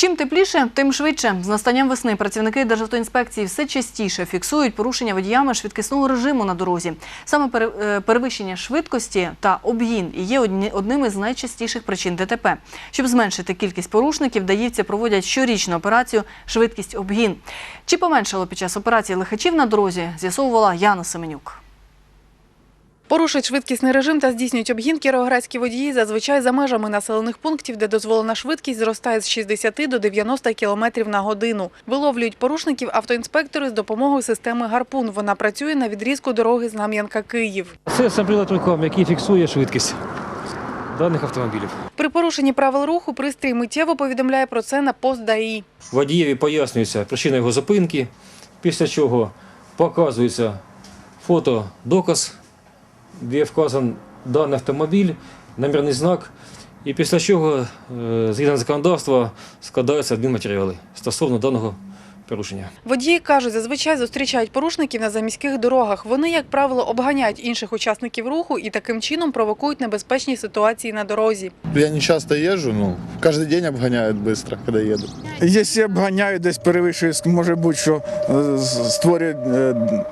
Чим тепліше, тим швидше. З настанням весни працівники Державтоінспекції все частіше фіксують порушення водіями швидкісного режиму на дорозі. Саме е, перевищення швидкості та обгін є одним із найчастіших причин ДТП. Щоб зменшити кількість порушників, даївці проводять щорічну операцію Швидкість обгін. Чи поменшало під час операції лихачів на дорозі, з'ясовувала Яна Семенюк. Порушують швидкісний режим та здійснюють обгін кіровоградські водії зазвичай за межами населених пунктів, де дозволена швидкість зростає з 60 до 90 км на годину. Виловлюють порушників автоінспектори з допомогою системи «Гарпун». Вона працює на відрізку дороги Знам'янка-Київ. Це сам прилад рукам, який фіксує швидкість даних автомобілів. При порушенні правил руху пристрій миттєво повідомляє про це на пост ДАІ. Водієві пояснюється причина його зупинки, після чого показується фото, доказ, де вказан даний автомобіль, номерний знак, і після чого, е, згідно законодавства, складаються адмінматеріали стосовно даного порушення. Водії кажуть, зазвичай зустрічають порушників на заміських дорогах. Вони, як правило, обганяють інших учасників руху і таким чином провокують небезпечні ситуації на дорозі. Я не часто езжу, ну, каждый день обгоняют быстро, когда еду. Якщо обганяють, десь перевищує, може бути, що е, створює е,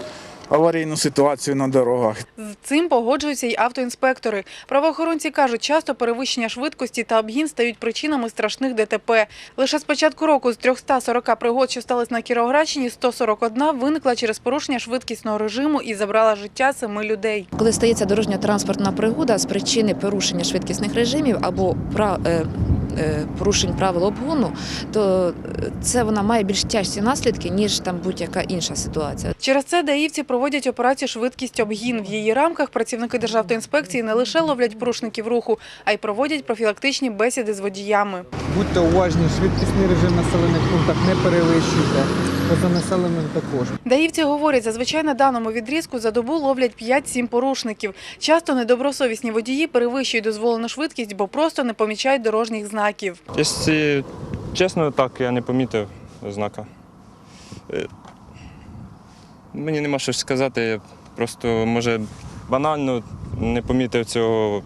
аварійну ситуацію на дорогах. З цим погоджуються й автоінспектори. Правоохоронці кажуть, часто перевищення швидкості та обгін стають причинами страшних ДТП. Лише з початку року з 340 пригод, що сталися на Кіровоградщині, 141 виникла через порушення швидкісного режиму і забрала життя семи людей. Коли стається дорожньо-транспортна пригода з причини порушення швидкісних режимів або пра- е, порушень правил обгону, то е, це вона має більш тяжкі наслідки, ніж там будь-яка інша ситуація. Через це даївці проводять операцію «Швидкість обгін». В її рамках працівники Державтоінспекції не лише ловлять порушників руху, а й проводять профілактичні бесіди з водіями. Будьте уважні, швидкісний режим населених пунктах не перевищуйте. Поза населеним також. Даївці говорять, зазвичай на даному відрізку за добу ловлять 5-7 порушників. Часто недобросовісні водії перевищують дозволену швидкість, бо просто не помічають дорожніх знаків. Якщо чесно, так, я не помітив знака. Е, Мені нема що сказати, я просто, може, банально не помітив цього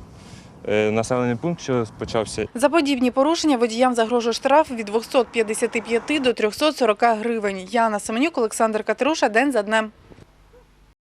населений пункт, що почався. За подібні порушення водіям загрожує штраф від 255 до 340 гривень. Яна Семенюк, Олександр Катеруша. День за днем.